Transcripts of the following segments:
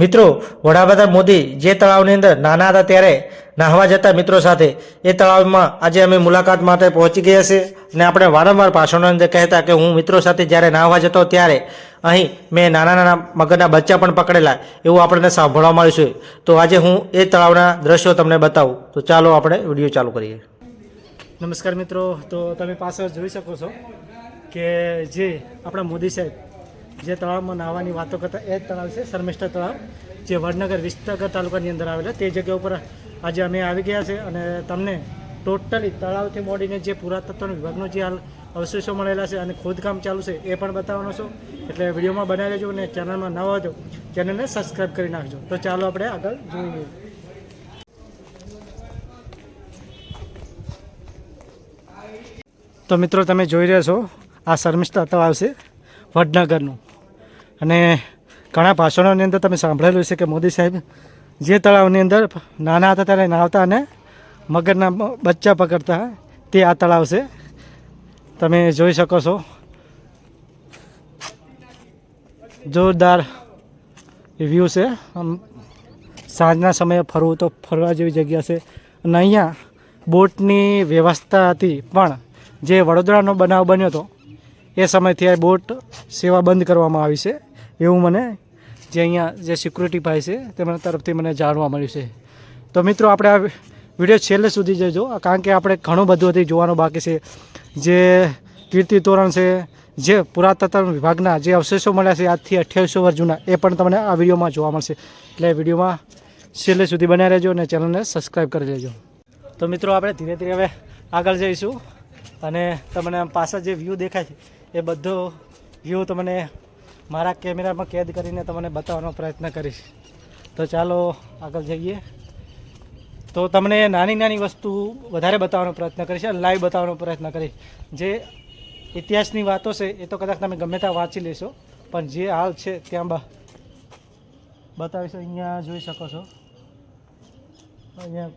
મિત્રો, વડાપ્રધાન મોદી જે તળાવની અંદર નાના હતા ત્યારે નાહવા જતા મિત્રો સાથે, એ તળાવમાં આજે અમે મુલાકાત માટે પહોંચી ગયા છે અને આપણે વારંવાર ભાષણોની અંદર કહેતા કે હું મિત્રો સાથે જ્યારે નાહવા જતો ત્યારે અહીં મેં નાના નાના મગરના બચ્ચા પણ પકડેલા, એવું આપણને સાંભળવા મળ્યું છે. તો આજે હું એ તળાવના દ્રશ્યો તમને બતાવું. તો ચાલો આપણે વીડિયો ચાલુ કરીએ. નમસ્કાર મિત્રો. તો તમે પાછળ જોઈ શકો છો કે જે આપણા મોદી સાહેબ જે તળાવમાં નાહવાની વાતો કરતા એ જ તળાવ છે, શર્મિષ્ઠા તળાવ, જે વડનગર વિસનગર તાલુકાની અંદર આવેલા. તે જગ્યા ઉપર આજે અમે આવી ગયા છે અને તમને ટોટલી તળાવથી મોડીને જે પુરાતત્વ વિભાગનો જે હાલ અવશેષો મળેલા છે અને ખોદકામ ચાલુ છે એ પણ બતાવવાનો છું. એટલે વિડીયોમાં બનાવી લેજો અને ચેનલમાં ન હોય ચેનલને સબસ્ક્રાઈબ કરી નાખજો. તો ચાલો આપણે આગળ જોઈએ. તો મિત્રો, તમે જોઈ રહ્યા છો, આ શર્મિષ્ઠા તળાવ છે. વડનગરનું. અને ઘણા ભાષણોની અંદર તમે સાંભળેલું છે કે મોદી સાહેબ જે તળાવની અંદર નાના હતા ત્યારે નાહતા અને મગરના બચ્ચા પકડતા, તે આ તળાવ છે. તમે જોઈ શકો છો. જોરદાર વ્યૂ છે. આમ સાંજના સમયે ફરવું તો ફરવા જેવી જગ્યા છે. અને અહીંયા બોટની વ્યવસ્થા હતી પણ જે વડોદરાનો બનાવ બન્યો હતો એ સમયથી આ બોટ સેવા બંધ કરવામાં આવી છે. એવું મને જે અહીંયા જે સિક્યુરિટી ભાઈ છે, તેમના તરફથી મને જાણવા મળ્યું છે. તો મિત્રો, આપણે આ વીડિયો છેલ્લે સુધી જજો, કારણ કે આપણે ઘણું બધું હજી જોવાનું બાકી છે. જે કીર્તિ તોરણ છે, જે પુરાતત્વ વિભાગના જે અવશેષો મળ્યા છે, આજથી અઠ્યાવીસો વર્ષ જૂના, એ પણ તમને આ વિડીયોમાં જોવા મળશે. એટલે વિડીયોમાં છેલ્લે સુધી બનાવી રહેજો અને ચેનલને સબસ્ક્રાઈબ કરી લેજો. તો મિત્રો, આપણે ધીરે ધીરે હવે આગળ જઈશું અને તમને પાછળ જે વ્યૂ દેખાય છે એ બધો વ્યૂ તમને મારા કેમેરામાં કેદ કરીને તમને બતાવવાનો પ્રયત્ન કરીશ. તો ચાલો આગળ જઈએ. તો તમને નાની નાની વસ્તુ વધારે બતાવવાનો પ્રયત્ન કરીશ અને લાઈવ બતાવવાનો પ્રયત્ન કરીશ. જે ઇતિહાસની વાતો છે, એ તો કદાચ તમે ગમે ત્યાં વાંચી લેશો, પણ જે હાલ છે ત્યાં બતાવીશ, અહીંયા જોઈ શકો છો. અહીંયા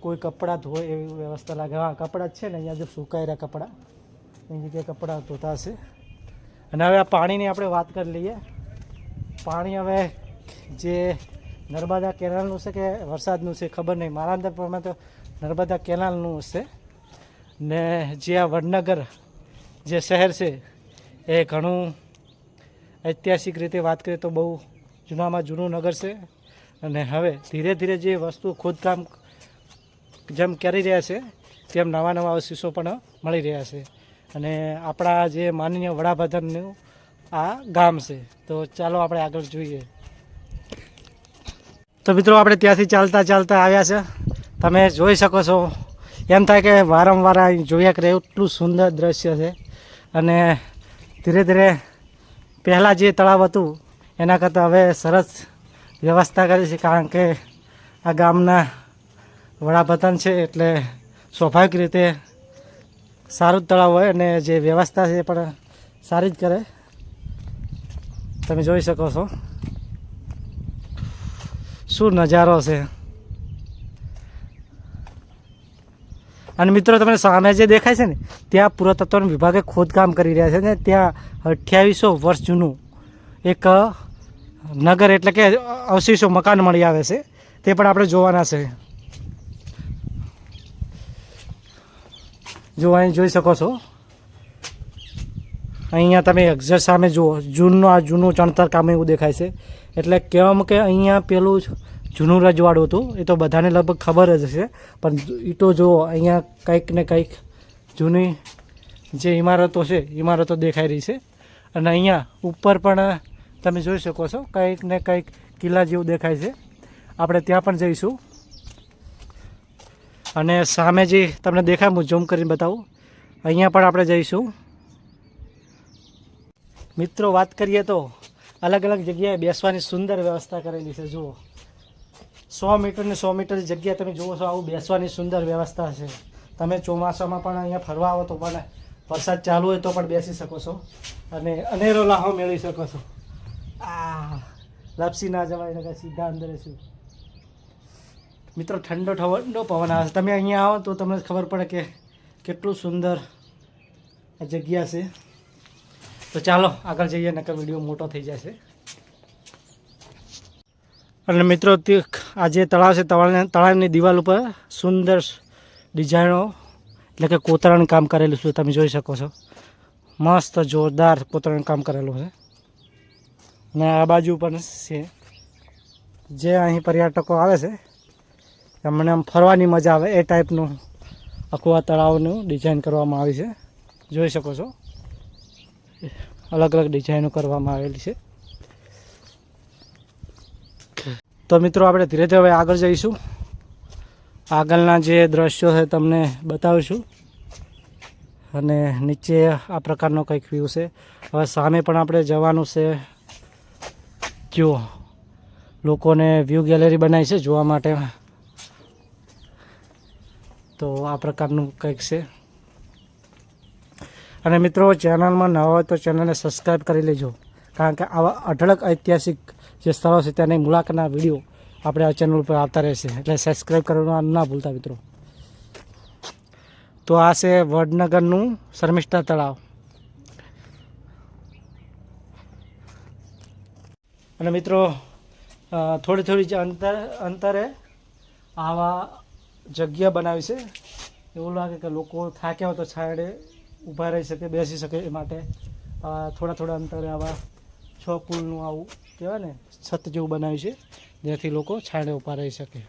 કોઈ કપડાં ધોય એવી વ્યવસ્થા લાગે. હા, કપડાં જ છે ને, અહીંયા જો સુકાયેલા કપડાં. એની જગ્યાએ કપડાં ધોતા હશે. અને હવે આ પાણીની આપણે વાત કરી લઈએ. પાણી હવે જે નર્મદા કેનાલનું છે કે વરસાદનું છે ખબર નહીં. મારા અંદર પ્રમાણે તો નર્મદા કેનાલનું હશે. ને જે આ વડનગર જે શહેર છે એ ઘણું ઐતિહાસિક રીતે વાત કરીએ તો બહુ જૂનામાં જૂનું નગર છે. અને હવે ધીરે ધીરે જે વસ્તુ ખોદકામ જેમ કરી રહ્યા છે, તેમ નવા નવા અવશેષો પણ મળી રહ્યા છે. અને આપણા જે માનનીય વડાપ્રધાનનું આ ગામ છે. તો ચાલો આપણે આગળ જોઈએ. તો મિત્રો, આપણે ત્યાંથી ચાલતા ચાલતા આવ્યા છે. તમે જોઈ શકો છો. એમ થાય કે વારંવાર અહીં જોયા કરે એટલું સુંદર દ્રશ્ય છે. અને ધીરે ધીરે પહેલાં જે તળાવ હતું, એના કરતાં હવે સરસ વ્યવસ્થા કરી છે. કારણ કે આ ગામના વડાપ્રધાન છે એટલે સ્વાભાવિક રીતે સારું જ તળાવ હોય અને જે વ્યવસ્થા છે એ પણ સારી જ કરે. તમે જોઈ શકો છો. શું નજારો છે. અને મિત્રો, તમને સામે જે દેખાય છે ને, ત્યાં પુરાતત્વ વિભાગે ખોદકામ કરી રહ્યા છે ને, ત્યાં અઠ્યાવીસો વર્ષ જૂનું એક નગર એટલે કે અવશેષો, મકાન મળી આવે છે. તે પણ આપણે જોવાના છે. જો અહીં જોઈ શકો છો. અહીંયા તમે એક્ઝેટ સામે જુઓ. જૂનનું આ જૂનું ચણતર કામ એવું દેખાય છે. એટલે કહેવામાં કે અહીંયા પેલું જૂનું રજવાડું હતું. એ તો બધાને લગભગ ખબર જ હશે. પણ તો જુઓ, અહીંયા કંઈક ને કંઈક જૂની જે ઇમારતો છે ઇમારતો દેખાઈ રહી છે. અને અહીંયા ઉપર પણ તમે જોઈ શકો છો, કંઈક ને કંઈક કિલ્લા જેવું દેખાય છે. આપણે ત્યાં પણ જઈશું. અને સામે જે તમને દેખાય, હું ઝૂમ કરીને બતાવું. અહીંયા પણ આપણે જઈશું. મિત્રો, વાત કરીએ તો અલગ અલગ જગ્યાએ બેસવાની સુંદર વ્યવસ્થા કરેલી છે. જુઓ. સો મીટરની સો મીટરની જગ્યાએ તમે જુઓ છો, આવું બેસવાની સુંદર વ્યવસ્થા છે. તમે ચોમાસામાં પણ અહીંયા ફરવા આવો તો પણ વરસાદ ચાલુ હોય તો પણ બેસી શકો છો. અને અનેરો લાહો મેળવી શકો છો. આ, લપસી ના જવાય સીધા અંદર શું મિત્રો, ઠંડો ઠંડો પવન આવે છે. તમે અહીંયા આવો તો તમને ખબર પડે કે કેટલું સુંદર આ જગ્યા છે. તો ચાલો, આગળ જઈએ, નકર વીડિયો મોટો થઈ જશે. અને મિત્રો આ જે તળાવ છે, તળાવને તળાવની દિવાલ ઉપર સુંદર ડિઝાઇનો, એટલે કે કોતરાનું કામ કરેલું છે, તમે જોઈ શકો છો. મસ્ત, જોરદાર કોતરણ કામ કરેલું છે. અને આ બાજુ પણ છે. જે અહીં પર્યટકો આવે છે એમને આમ ફરવાની મજા આવે એ ટાઈપનું આખું તળાવનું ડિઝાઇન કરવામાં આવી છે. જોઈ શકો છો. અલગ અલગ ડિઝાઇનો કરવામાં આવેલી છે. તો મિત્રો આપણે ધીરે ધીરે હવે આગળ જઈશું. આગળના જે દ્રશ્યો છે તમને બતાવીશું. અને નીચે આ પ્રકારનો કંઈક વ્યૂ છે. હવે સામે પણ આપણે જવાનું છે. જુઓ લોકોને વ્યૂ ગેલેરી બનાવી છે જોવા માટે. તો આ પ્રકારનું કંઈક છે. અને મિત્રો, ચેનલમાં નવા હોય તો ચેનલને સબસ્ક્રાઈબ કરી લેજો. કારણ કે આવા અઢળક ઐતિહાસિક જે સ્થળો છે, તેની મુલાકાતના વીડિયો આપણે આ ચેનલ ઉપર આવતા રહેશે. એટલે સબસ્ક્રાઈબ કરવાનું ના ભૂલતા મિત્રો. તો આ છે વડનગરનું શર્મિષ્ઠા તળાવ. અને મિત્રો થોડી થોડી અંતર, અંતરે આવા જગ્યા બનાવી છે. એવું લાગે કે લોકો થાક્યા હોય તો છાંયડે ઊભા રહી શકે, બેસી શકે એ માટે. થોડા થોડા અંતરે આવા છ પુલનું આવું કહેવાય ને, છત જેવું બનાવ્યું છે, જેથી લોકો છાંયડે ઊભા રહી શકે.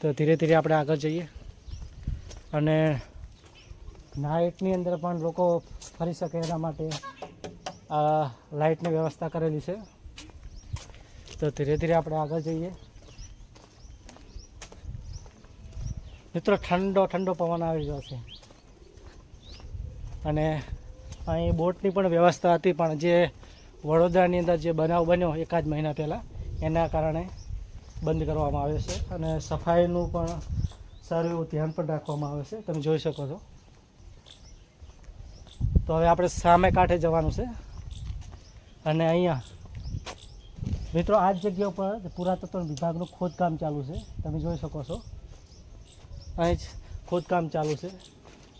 તો ધીરે ધીરે આપણે આગળ જઈએ. અને નાઇટની અંદર પણ લોકો ફરી શકે એના માટે આ લાઇટની વ્યવસ્થા કરેલી છે. તો ધીરે ધીરે આપણે આગળ જઈએ. મિત્રો, ઠંડો ઠંડો પવન આવી ગયો છે. અને અહીં બોટની પણ વ્યવસ્થા હતી, પણ જે વડોદરાની અંદર જે બનાવ બન્યો એકાદ મહિના પહેલાં, એના કારણે બંધ કરવામાં આવે છે. અને સફાઈનું પણ સારું એવું ધ્યાન પણ રાખવામાં આવે છે. તમે જોઈ શકો છો. તો હવે આપણે સામે કાંઠે જવાનું છે. અને અહીંયા, મિત્રો, આ જગ્યા ઉપર પુરાતત્વ વિભાગનું ખોદકામ ચાલુ છે. તમે જોઈ શકો છો. અહીં જ ખોદકામ ચાલુ છે.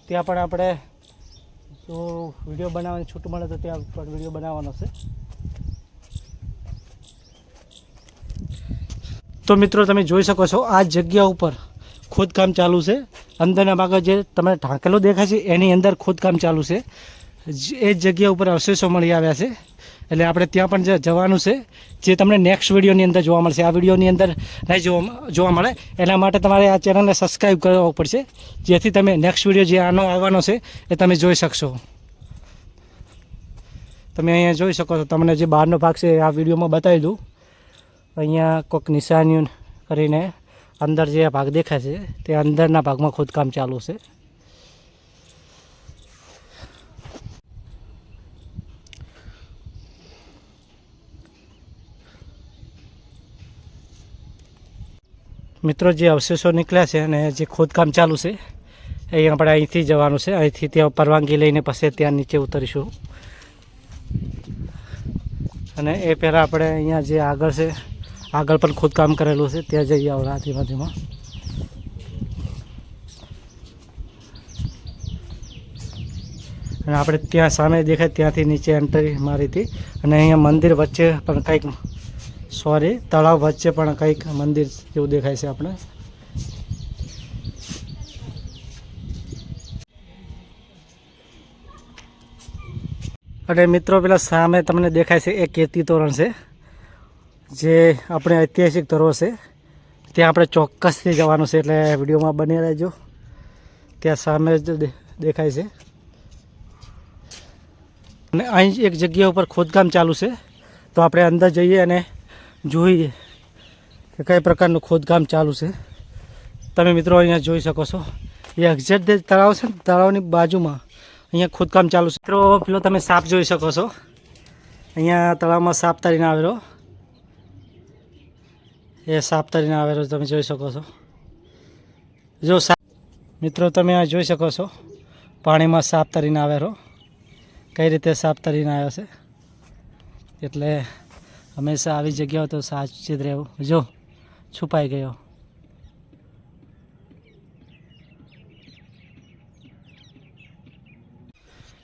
ત્યાં પણ આપણે જો વીડિયો બનાવવાની છૂટ મળે તો ત્યાં પણ વીડિયો બનાવવાનો છે. તો મિત્રો તમે જોઈ શકો છો આ જગ્યા ઉપર ખોદકામ ચાલુ છે. અંદરના ભાગે જે તમે ઢાંકેલો દેખાય છે, એની અંદર ખોદકામ ચાલુ છે. એ જ જગ્યા ઉપર અવશેષો મળી આવ્યા છે. એટલે આપણે ત્યાં પણ જવાનું છે. જે તમને નેક્સ્ટ વિડીયોની અંદર જોવા મળશે. આ વિડીયોની અંદર નહીં જોવા મળે. એના માટે તમારે આ ચેનલને સબસ્ક્રાઈબ કરવો પડશે. જેથી તમે નેક્સ્ટ વીડિયો જે આનો આવવાનો છે, એ તમે જોઈ શકશો. તમે અહીંયા જોઈ શકો છો. તમને જે બહારનો ભાગ છે આ વિડીયોમાં બતાવી દઉં. અહીંયા કોઈક નિશાનીઓ કરીને અંદર જે ભાગ દેખાય છે, તે અંદરના ભાગમાં ખોદકામ ચાલુ છે. મિત્રો જે અવશેષો નીકળ્યા છે અને જે ખોદકામ ચાલુ છે, એ આપણે અહીંથી જવાનું છે. અહીંથી ત્યાં પરવાનગી લઈને પછી ત્યાં નીચે ઉતરીશું. અને એ પહેલાં આપણે અહીંયા જે આગળ છે, આગળ પણ ખોદકામ કરેલું છે. ત્યાં જઈએ આવડા ધીમા ધીમા અને આપણે ત્યાં સામે દેખાય ત્યાંથી નીચે એન્ટ્રી મારી હતી અને અહીંયા મંદિર વચ્ચે પણ કંઈક સોરી, તળાવ વચ્ચે પણ કંઈક મંદિર જેવું દેખાય છે આપણે. અને મિત્રો, પેલા સામે તમને દેખાય છે એ કેતી તોરણ છે, જે આપણે ઐતિહાસિક ધરો છે. ત્યાં આપણે ચોક્કસથી જવાનું છે, એટલે વિડીયોમાં બની રહેજો. ત્યાં સામે જ દેખાય છે. અને અહીં એક જગ્યા ઉપર ખોદકામ ચાલુ છે. તો આપણે અંદર જઈએ અને જોઈએ કે કઈ પ્રકારનું ખોદકામ ચાલુ છે. તમે મિત્રો અહીંયા જોઈ શકો છો. એ એક્ઝેક્ટ જે તળાવ છે ને, તળાવની બાજુમાં અહીંયા ખોદકામ ચાલુ છે. મિત્રો, પેલો તમે સાપ જોઈ શકો છો. અહીંયા તળાવમાં સાપ તરીને આવેલો. એ સાપ તરીને આવેલો તમે જોઈ શકો છો. જો સાપ મિત્રો, તમે આ જોઈ શકો છો. પાણીમાં સાપ તરીને આવેલો. કઈ રીતે સાપ તરીને આવ્યો છે? એટલે હંમેશા આવી જગ્યાઓ તો સાવચેત રહેવું. જો, છુપાઈ ગયો.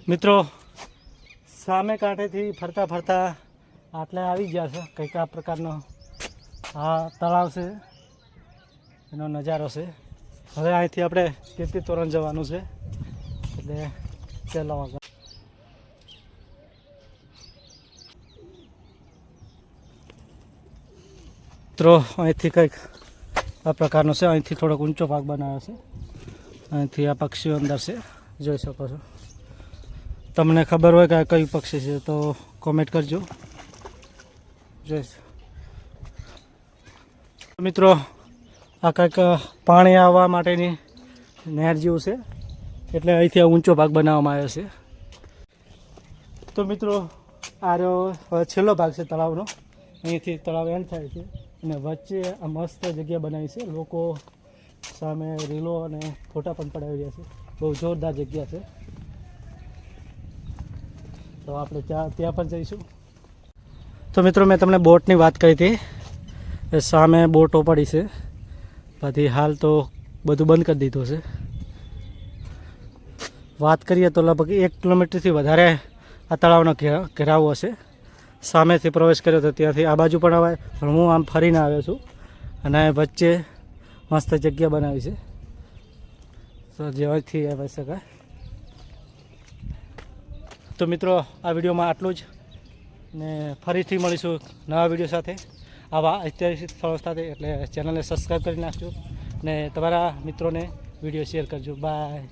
મિત્રો, સામે કાંઠેથી ફરતા ફરતા આટલે આવી ગયા છે. કંઈક આ પ્રકારનો આ તળાવ છે. એનો નજારો છે. હવે અહીંથી આપણે કીર્તિ તોરણ જવાનું છે. એટલે ચાલો મિત્રો, અહીંથી કંઈક આ પ્રકારનો છે. અહીંથી થોડોક ઊંચો ભાગ બનાવ્યો છે. અહીંથી આ પક્ષીઓ અંદર છે. જોઈ શકો છો. તમને ખબર હોય કે આ કયું પક્ષી છે, તો કોમેન્ટ કરજો. જોઈશ મિત્રો, આ કંઈક પાણી આવવા માટેની નહેર જેવું છે. એટલે અહીંથી આ ઊંચો ભાગ બનાવવામાં આવ્યો છે. તો મિત્રો, આ રહ્યો છેલ્લો ભાગ છે તળાવનો. અહીંથી તળાવ એન્ડ થાય છે. અને વચ્ચે આ મસ્ત જગ્યા બનાવી છે. લોકો સામે રીલો અને ફોટા પણ પડાવી રહ્યા છે. બહુ જોરદાર જગ્યા છે. તો આપણે ત્યાં ત્યાં પણ જઈશું. તો મિત્રો, મેં તમને બોટની વાત કરી હતી. સામે બોટો પડી છે. પછી હાલ તો બધું બંધ કરી દીધું છે વાત કરીએ તો લગભગ એક કિલોમીટરથી વધારે આ તળાવનો ઘેરાવો હશે. સામેથી પ્રવેશ કર્યો તો ત્યાંથી આ બાજુ પણ આવે પણ હું આમ ફરીને આવ્યો છું અને વચ્ચે મસ્ત જગ્યા બનાવી છે. તો જેવાથી આવી શકાય તો મિત્રો, આ વિડીયોમાં આટલું જ. ને ફરીથી મળીશું નવા વીડિયો સાથે. આવા ઐતિહાસિક સ્થળો સાથે. એટલે ચેનલને સબસ્ક્રાઈબ કરી નાખજો. ને તમારા મિત્રોને વીડિયો શેર કરજો. બાય.